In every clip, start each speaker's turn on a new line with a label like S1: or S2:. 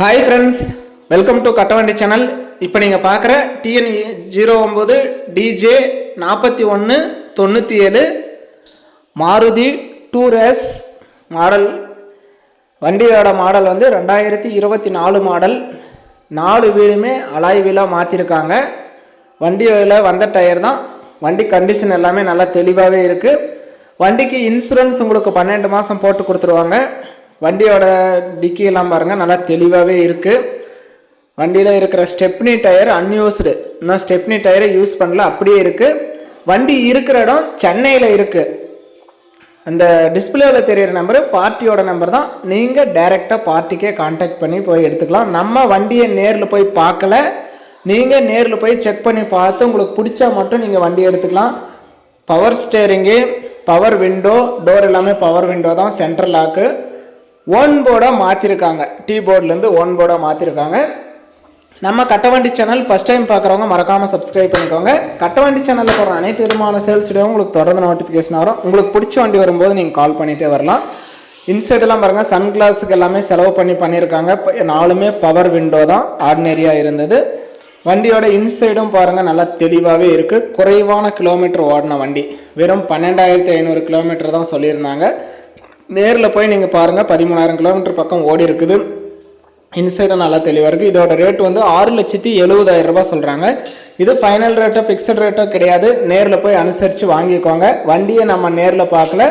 S1: Hi friends welcome to Kattavandi channel இப்போ நீங்கள் பார்க்குற டிஎன் ஜீரோ ஒம்பது டிஜே நாற்பத்தி ஒன்று தொண்ணூற்றி ஏழு மாருதி டூ ரேஸ் மாடல். வண்டியோட மாடல் வந்து ரெண்டாயிரத்தி இருபத்தி நாலு மாடல். நாலு வீலுமே அலாய் வீலாக மாற்றிருக்காங்க வண்டியில் வந்த டயர் தான். வண்டி கண்டிஷன் எல்லாமே நல்லா தெளிவாகவே இருக்குது வண்டிக்கு இன்சூரன்ஸ் உங்களுக்கு பன்னெண்டு மாதம் போட்டு கொடுத்துருவாங்க. வண்டியோட டிக்கியெல்லாம் பாருங்கள் நல்லா தெளிவாகவே இருக்குது வண்டியில் இருக்கிற ஸ்டெப்னி டயர் அன்யூஸ்டு இன்னும் ஸ்டெப்னி டயரை யூஸ் பண்ணல அப்படியே இருக்குது வண்டி இருக்கிற இடம் சென்னையில் இருக்குது அந்த டிஸ்பிளேவில் தெரியிற நம்பரு பார்ட்டியோட நம்பர் தான். நீங்கள் டைரெக்டாக பார்ட்டிக்கே காண்டாக்ட் பண்ணி போய் எடுத்துக்கலாம். நம்ம வண்டியை நேரில் போய் பார்க்கல. நீங்கள் நேரில் போய் செக் பண்ணி பார்த்து உங்களுக்கு பிடிச்சா மட்டும் நீங்கள் வண்டி எடுத்துக்கலாம். Power steering power window door எல்லாமே பவர் விண்டோ தான் சென்ட்ரல் லாக்கு ஒன் போர்டாக மாற்றிருக்காங்க டீ போர்ட்லேருந்து ஒன் போர்டாக மாற்றிருக்காங்க நம்ம கட்டவண்டி சேனல் ஃபஸ்ட் டைம் பார்க்குறவங்க மறக்காமல் சப்ஸ்கிரைப் பண்ணிக்கோங்க. கட்டவண்டி சேனலில் போகிற அனைத்து விதமான சேல்ஸ் வீடியோவும் உங்களுக்கு தொடர்ந்து நோட்டிஃபிகேஷன் வரும். உங்களுக்கு பிடிச்ச வண்டி வரும்போது நீங்கள் கால் பண்ணிகிட்டே வரலாம். இன்சைடெல்லாம் பாருங்கள் சன் கிளாஸுக்கு எல்லாமே செலவு பண்ணி பண்ணியிருக்காங்க. நாலுமே பவர் விண்டோ தான் ஆர்டினரியாக இருந்தது. வண்டியோட இன்சைடும் பாருங்கள் நல்லா தெளிவாகவே இருக்குது குறைவான கிலோமீட்டர் ஓடின வண்டி. வெறும் பன்னெண்டாயிரத்தி ஐநூறு கிலோமீட்டர் தான் சொல்லியிருந்தாங்க. நேரில் போய் நீங்கள் பாருங்கள் பதிமூணாயிரம் கிலோமீட்டர் பக்கம் ஓடி இருக்குது. இன்சைடும் நல்லா தெளிவாக இருக்குது இதோட ரேட் வந்து ஆறு லட்சத்தி எழுபதாயிரம் ரூபாய் சொல்கிறாங்க இது ஃபைனல் ரேட்டோ ஃபிக்ஸட் ரேட்டோ கிடையாது. நேரில் போய் அனுசரித்து வாங்கிக்கோங்க. வண்டியை நம்ம நேரில் பார்க்கல.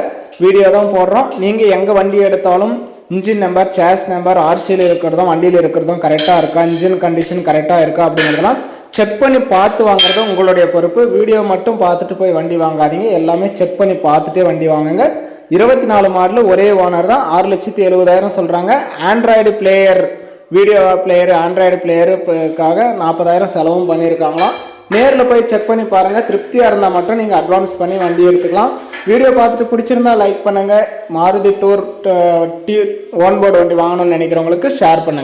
S1: வீடியோ தான் போடுறோம். நீங்கள் எங்கே வண்டி எடுத்தாலும் இன்ஜின் நம்பர் சேஸ் நம்பர் ஆர்சியில் இருக்கிறதும் வண்டியில் இருக்கிறதும் கரெக்டாக இருக்கா? இன்ஜின் கண்டிஷன் கரெக்டாக இருக்கா? அப்படிங்கிறதுலாம் செக் பண்ணி பார்த்து வாங்குறது உங்களுடைய பொறுப்பு. வீடியோ மட்டும் பார்த்துட்டு போய் வண்டி வாங்காதீங்க. எல்லாமே செக் பண்ணி பார்த்துட்டே வண்டி வாங்குங்க. இருபத்தி நாலு மாடல் ஒரே ஓனர் தான். ஆறு லட்சத்தி எழுபதாயிரம் சொல்கிறாங்க android player video player android பிளேயருக்காக நாற்பதாயிரம் செலவும் பண்ணியிருக்காங்களாம். நேரில் போய் செக் பண்ணி பாருங்கள் திருப்தியாக இருந்தால் மட்டும் நீங்கள் அட்வான்ஸ் பண்ணி வண்டி எடுத்துக்கலாம். வீடியோ பார்த்துட்டு பிடிச்சிருந்தா லைக் பண்ணுங்கள் Maruti tour D on board வண்டி வாங்கணும்னு நினைக்கிறவங்களுக்கு ஷேர் பண்ணுங்கள்